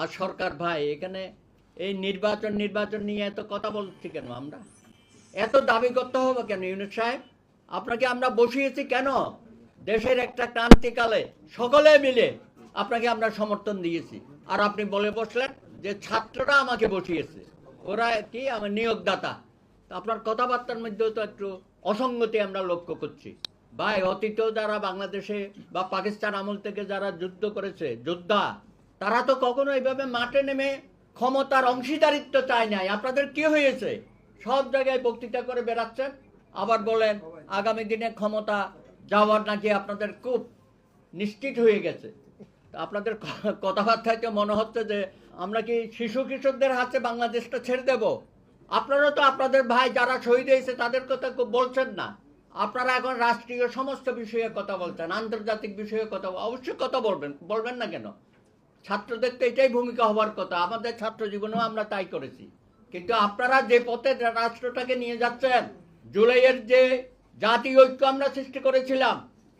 আর সরকার ভাই, এখানে এই নির্বাচন নির্বাচন নিয়ে এত কথা বলছি কেন আমরা? এত দাবি করতে হবে কেন, ইউনুস সাহেব? আপনাকে আমরা বসিয়েছি কেন? দেশের একটা ক্রান্তিকালে সকলে মিলে আপনাকে আমরা সমর্থন দিয়েছি। আর আপনি বলে বসলেন যে ছাত্ররা আমাকে বসিয়েছে। ওরা কি? আমার নিয়োগদাতা। আপনার কথাবার্তার মধ্যেও তো একটু অসঙ্গতি আমরা লক্ষ্য করছি। ভাই, অতীতেও যারা বাংলাদেশে বা পাকিস্তান আমল থেকে যারা যুদ্ধ করেছে, যোদ্ধা তারা তো কখনো এইভাবে মাঠে নেমে ক্ষমতার অংশীদারিত্ব চায় নাই। আপনাদের কি হয়েছে? সব জায়গায় বক্তৃতা করে বেড়াচ্ছেন। আবার বলেন, আগামী দিনে ক্ষমতা যাওয়ার নাকি আপনাদের খুব নিশ্চিত হয়ে গেছে। আপনাদের কথাবার্তায় তো মনে হচ্ছে যে আমরা কি শিশু কিশোরদের হাতে বাংলাদেশটা ছেড়ে দেব? আপনারা তো আপনাদের ভাই যারা শহীদ হয়েছে তাদের কথা বলছেন না। আপনারা এখন রাষ্ট্রীয় সমস্ত বিষয়ে কথা বলছেন, আন্তর্জাতিক বিষয়ে কথা অবশ্যই কথা বলবেন বলবেন না কেন? ছাত্রদের তো এটাই ভূমিকা হওয়ার কথা। আমাদের ছাত্র জীবনেও আমরা তাই করেছি। কিন্তু আপনারা যে পথে রাষ্ট্রটাকে নিয়ে যাচ্ছেন, জুলাইয়ের যে জাতি ঐক্য আমরা সৃষ্টি করেছিলাম,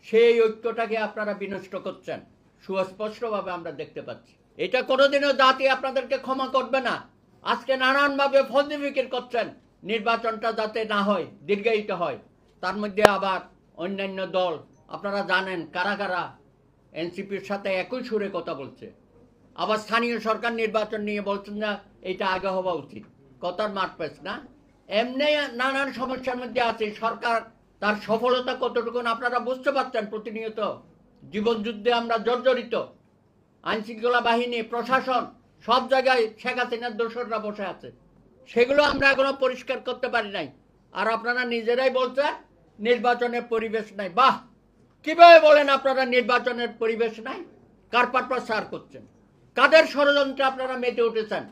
সেই ঐক্যটাকে আপনারা বিনষ্ট করছেন। সুস্পষ্টভাবে আমরা দেখতে পাচ্ছি। এটা কোনোদিনও জাতি আপনাদেরকে ক্ষমা করবে না। আজকে নানানভাবে ফৌজি ফিকির করছেন। নির্বাচনটা যাতে না হয়, দীর্ঘায়িত হয়। তার মধ্যে আবার অন্যান্য দল, আপনারা জানেন কারা কারা এনসিপির সাথে একই সুরে কথা বলছে। আবার স্থানীয় সরকার নির্বাচন নিয়ে বলছেন না, এটা আগে হওয়া উচিত। কথার মাঠ পেছ না। এমনি নানান সমস্যার মধ্যে আছে, সরকার তার সফলতা কতটুকু আপনারা বুঝতে পারছেন প্রতিনিয়ত। জীবনযুদ্ধে আমরা জর্জরিত। আইন শৃঙ্খলা বাহিনী, প্রশাসন, সব জায়গায় শেখ হাসিনার দোসররা বসে আছে। সেগুলো আমরা এখনও পরিষ্কার করতে পারি নাই। আর আপনারা নিজেরাই বলছেন, নির্বাচনের পরিবেশ নাই। বাহ! কীভাবে বলেন আপনারা নির্বাচনের পরিবেশ নাই? কার পারপাস সার করছেন? কাদের ষড়যন্ত্রে আপনারা মেতে উঠেছেন?